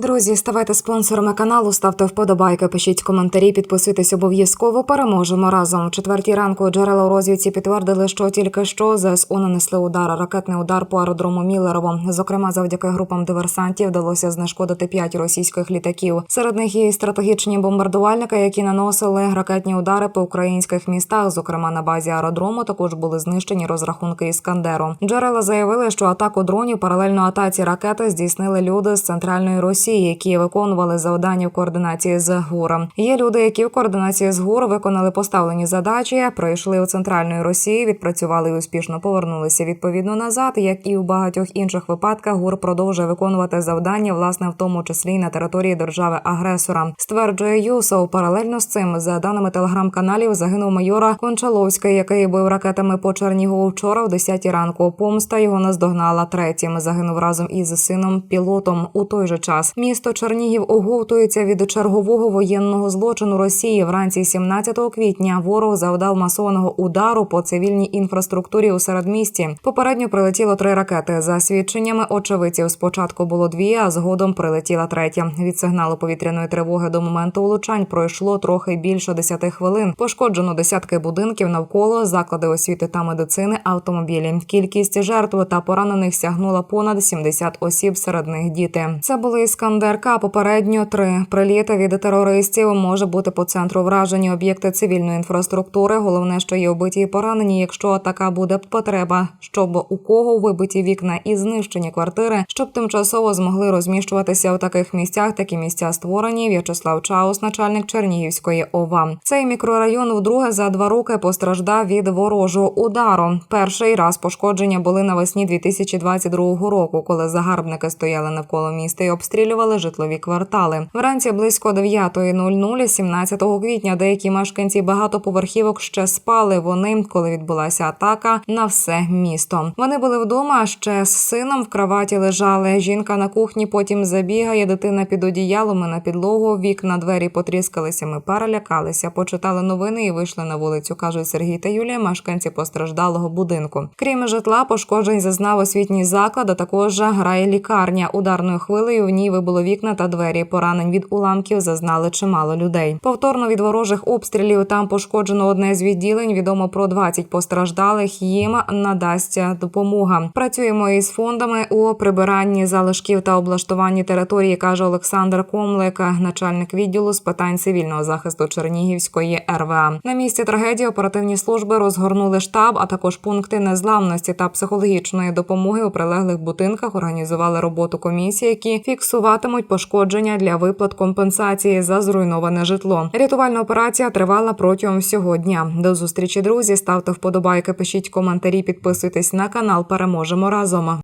Друзі, ставайте спонсорами каналу, ставте вподобайки, пишіть коментарі, підписуйтесь обов'язково. Переможемо разом. Четвертій ранку джерела у розвідці підтвердили, що тільки що ЗСУ нанесли удар, ракетний удар по аеродрому Міллерово. Зокрема, завдяки групам диверсантів вдалося знешкодити п'ять російських літаків. Серед них є і стратегічні бомбардувальники, які наносили ракетні удари по українських містах. Зокрема, на базі аеродрому також були знищені розрахунки іскандеру. Джерела заявили, що атаку дронів паралельно атаці ракети здійснили люди з центральної Росії, які виконували завдання в координації з ГУР. Є люди, які в координації з ГУР виконали поставлені задачі, прийшли у центральної Росії, відпрацювали і успішно повернулися відповідно назад. Як і у багатьох інших випадках, ГУР продовжує виконувати завдання, власне, в тому числі й на території держави-агресора. Стверджує Юсов. Паралельно з цим, за даними телеграм-каналів, загинув майора Кончаловський, який бив ракетами по Чернігову вчора в 10 ранку. Помста його наздогнала третім. Загинув разом із сином пілотом. У той же час місто Чернігів оговтується від чергового воєнного злочину Росії. Вранці 17 квітня ворог завдав масованого удару по цивільній інфраструктурі у середмісті. Попередньо прилетіло три ракети. За свідченнями очевидців, спочатку було дві, а згодом прилетіла третя. Від сигналу повітряної тривоги до моменту влучань пройшло трохи більше 10 хвилин. Пошкоджено десятки будинків навколо заклади освіти та медицини, автомобілі. Кількість жертв та поранених сягнула понад 70 осіб. Серед них діти. Це були іскандерка. Попередньо три приліти від терористів може бути по центру вражені об'єкти цивільної інфраструктури. Головне, що є вбиті і поранені. Якщо така буде потреба, щоб у кого вибиті вікна і знищені квартири, щоб тимчасово змогли розміщуватися у таких місцях. Такі місця створені. В'ячеслав Чаус, начальник Чернігівської ОВА. Цей мікрорайон вдруге за два роки постраждав від ворожого удару. Перший раз пошкодження були навесні 2022 року, коли загарбники стояли навколо міста і обстрілювали житлові квартали. Вранці близько 9.00 17 квітня деякі мешканці багатоповерхівок ще спали. Вони, коли відбулася атака на все місто. Вони були вдома ще з сином в кроваті лежали. Жінка на кухні потім забігає. Дитина під одіялом і на підлогу. Вікна двері потріскалися. Ми перелякалися, почитали новини і вийшли на вулицю. кажуть Сергій та Юлія, мешканці постраждалого будинку. Крім житла, пошкоджень зазнав освітній заклад. а Також грає лікарня. Ударною хвилею в ній вибуло вікна та двері. Поранень від уламків зазнали чимало людей. Повторно від ворожих обстрілів там пошкоджено одне з відділень. Відомо про 20 постраждалих. Їм надасться допомога. Працюємо із фондами у прибиранні залишків та облаштуванні території, каже Олександр Комлик, начальник відділу з питань цивільного захисту Чернігівської РВА. На місці трагедії оперативні служби розгорнули штаб, а також пункти незламності та психологічної допомоги у прилеглих будинках. Організували роботу комісії, які фіксуватимуть пошкодження для виплат компенсації за зруйноване житло. Рятувальна операція тривала протягом всього дня. До зустрічі, друзі. Ставте вподобайки, пишіть коментарі, підписуйтесь на канал. Переможемо разом.